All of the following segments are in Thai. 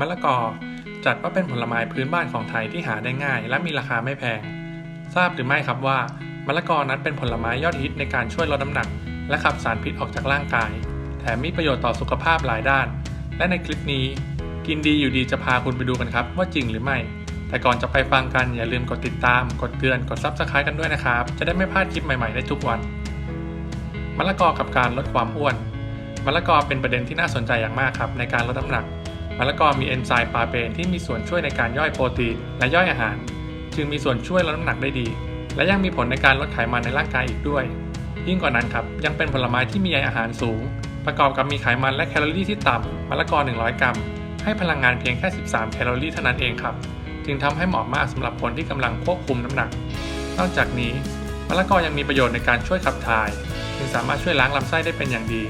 มะละกอจัดว่าเป็นผลไม้พื้นบ้านของไทยที่หาได้ง่าย และมีราคาไม่แพง ทราบหรือไม่ครับว่ามะละกอนั้นเป็นผลไม้ยอดฮิตในการช่วยลดน้ำหนัก และขับสารพิษออกจากร่างกาย แถมมีประโยชน์ต่อสุขภาพหลายด้าน และในคลิปนี้ กินดีอยู่ดีจะพาคุณไปดูกันครับ ว่าจริงหรือไม่ แต่ก่อนจะไปฟังกันอย่าลืมกดติดตาม กดเตือนกดซับสไครต์กันด้วยนะครับ จะได้ไม่พลาดคลิปใหม่ๆได้ทุกวันมะละกอกับการลดความอ้วนมะละกอเป็นประเด็นที่น่าสนใจอย่างมากครับในการลดน้ำหนัก มะละกอมีเอนไซม์ปาเปนที่มีส่วนช่วยในการย่อยโปรตีนและย่อยอาหาร จึงมีส่วนช่วยลดน้ำหนักได้ดี และยังมีผลในการลดไขมันในร่างกายอีกด้วย ยิ่งกว่านั้นครับยังเป็นผลไม้ที่มีใยอาหารสูง ประกอบกับมีไขมันและแคลอรี่ที่ต่ำมะละกอ 100 กรัม ให้พลังงานเพียงแค่ 13 แคลอรี่เท่านั้นเองครับ จึงทำให้เหมาะมากสำหรับคนที่กำลังควบคุมน้ำหนัก นอกจากนี้มะละกอยังมีประโยชน์ในการช่วยขับถ่ายจึงสามารถช่วยล้างลำไส้ได้เป็นอย่างดี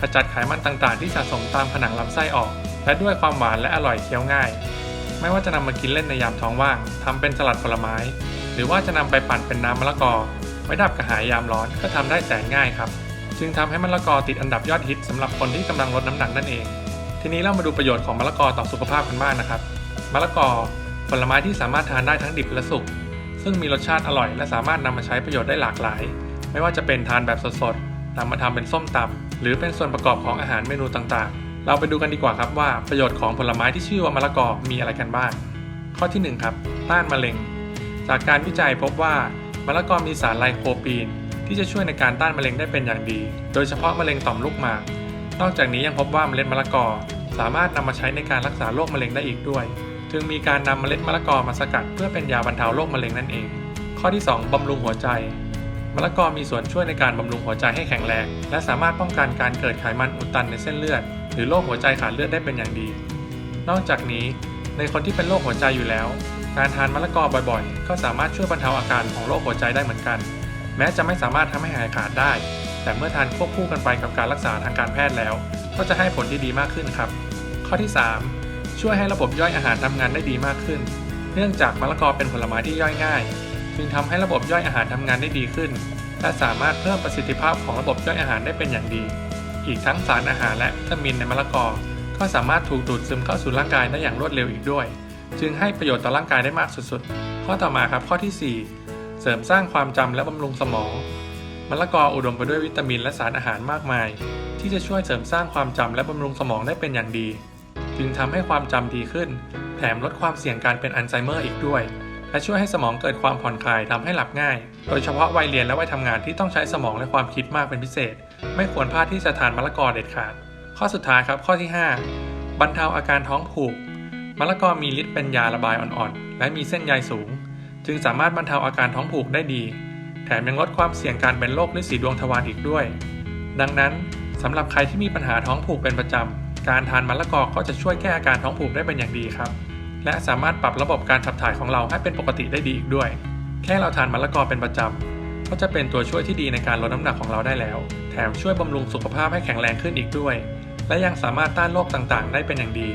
ขจัดไขมันต่างๆ ที่สะสมตามผนังลำไส้ออก และด้วยความหวานและอร่อยเคี้ยวง่าย ไม่ว่าจะนำมากินเล่นในยามท้องว่างทำเป็นสลัดผลไม้ หรือว่าจะนำไปปั่นเป็นน้ำมะละกอ ไว้ดับกระหายยามร้อนก็ทำได้แสนง่ายครับ จึงทำให้มะละกอติดอันดับยอดฮิตสำหรับคนที่กำลังลดน้ำหนักนั่นเอง ทีนี้เรามาดูประโยชน์ของมะละกอต่อสุขภาพกันบ้างนะครับ มะละกอผลไม้ที่สามารถทานได้ทั้งดิบและสุก ซึ่งมีรสชาติอร่อย และสามารถนำมาใช้ประโยชน์ได้หลากหลาย ไม่ว่าจะเป็นทานแบบสดๆนำมาทำเป็นส้มตำหรือเป็นส่วนประกอบของอาหารเมนูต่างๆ เราไปดูกันดีกว่าครับว่าประโยชน์ของผลไม้ที่ชื่อว่ามะละกอมีอะไรกันบ้าง ข้อที่หนึ่งครับ ต้านมะเร็ง จากการวิจัยพบว่ามะละกอมีสารไลโคปีน ที่จะช่วยในการต้านมะเร็งได้เป็นอย่างดี โดยเฉพาะมะเร็งต่อมลูกหมาก นอกจากนี้ยังพบว่าเมล็ดมะละกอสามารถนำมาใช้ในการรักษาโรคมะเร็งได้อีกด้วย จึงมีการนำเมล็ดมะละกอมาสกัด เพื่อเป็นยาบรรเทาโรคมะเร็งนั่นเอง ข้อที่ 2บำรุงหัวใจมะละกอมีส่วนช่วยในการบำรุงหัวใจให้แข็งแรง และสามารถป้องกันการเกิดไขมันอุดตันในเส้นเลือด หรือโรคหัวใจขาดเลือดได้เป็นอย่างดี นอกจากนี้ ในคนที่เป็นโรคหัวใจอยู่แล้ว การทานมะละกอบ่อยๆ ก็สามารถช่วยบรรเทาอาการของโรคหัวใจได้เหมือนกัน แม้จะไม่สามารถทำให้หายขาดได้ แต่เมื่อทานควบคู่กันไปกับการรักษาทางการแพทย์แล้ว ก็จะให้ผลที่ดีมากขึ้นครับ ข้อที่ 3 ช่วยให้ระบบย่อยอาหารทำงานได้ดีมากขึ้น เนื่องจากมะละกอเป็นผลไม้ที่ย่อยง่าย จึงทำให้ระบบย่อยอาหารทำงานได้ดีขึ้นและสามารถเพิ่มประสิทธิภาพของระบบย่อยอาหารได้เป็นอย่างดี อีกทั้งสารอาหารและวิตามินในมะละกอ ก็สามารถถูกดูดซึมเข้าสู่ร่างกายได้อย่างรวดเร็วอีกด้วย จึงให้ประโยชน์ต่อร่างกายได้มากสุดๆ ข้อต่อมาครับข้อที่ 4 เสริมสร้างความจำและบำรุงสมองมะละกออุดมไปด้วยวิตามินและสารอาหารมากมาย ที่จะช่วยเสริมสร้างความจำและบำรุงสมองได้เป็นอย่างดี จึงทำให้ความจำดีขึ้น แถมลดความเสี่ยงการเป็นอัลไซเมอร์อีกด้วย และช่วยให้สมองเกิดความผ่อนคลายทำให้หลับง่าย โดยเฉพาะวัยเรียนและวัยทำงานที่ต้องใช้สมองและความคิดมากเป็นพิเศษ ไม่ควรพลาดที่จะทานมะละกอเด็ดขาด ข้อสุดท้ายครับข้อที่ 5 บรรเทาอาการท้องผูกมะละกอมีฤทธิ์เป็นยาระบายอ่อนๆ และมีเส้นใยสูง จึงสามารถบรรเทาอาการท้องผูกได้ดี แถมยังลดความเสี่ยงการเป็นโรคฤทธิ์สีดวงทวารอีกด้วย ดังนั้นสำหรับใครที่มีปัญหาท้องผูกเป็นประจำ การทานมะละกอก็จะช่วยแก้อาการท้องผูกได้เป็นอย่างดีครับ และสามารถปรับระบบการขับถ่ายของเราให้เป็นปกติได้ดีอีกด้วย แค่เราทานมะละกอเป็นประจำก็จะเป็นตัวช่วยที่ดีในการลดน้ำหนักของเราได้แล้ว แถมช่วยบำรุงสุขภาพให้แข็งแรงขึ้นอีกด้วย และยังสามารถต้านโรคต่างๆ ได้เป็นอย่างดี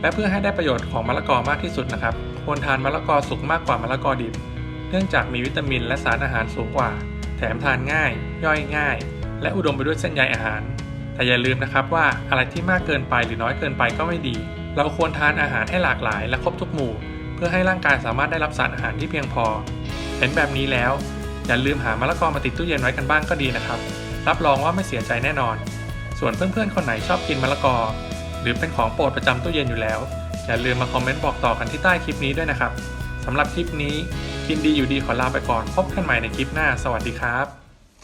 และเพื่อให้ได้ประโยชน์ของมะละกอมากที่สุดนะครับควรทานมะละกอสุกมากกว่ามะละกอดิบ เนื่องจากมีวิตามินและสารอาหารสูงกว่า แถมทานง่าย ย่อยง่าย และอุดมไปด้วยเส้นใยอาหาร แต่อย่าลืมนะครับว่าอะไรที่มากเกินไปหรือน้อยเกินไปก็ไม่ดี เราควรทานอาหารให้หลากหลายและครบทุกหมู่ เพื่อให้ร่างกายสามารถได้รับสารอาหารที่เพียงพอ เห็นแบบนี้แล้ว อย่าลืมหามะละกอมาติดตู้เย็นไว้กันบ้างก็ดีนะครับ รับรองว่าไม่เสียใจแน่นอน ส่วนเพื่อนๆคนไหนชอบกินมะละกอ หรือเป็นของโปรดประจำตู้เย็นอยู่แล้ว อย่าลืมมาคอมเมนต์บอกต่อกันที่ใต้คลิปนี้ด้วยนะครับสำหรับคลิปนี้กินดีอยู่ดีขอลาไปก่อน พบกันใหม่ในคลิปหน้า สวัสดีครับ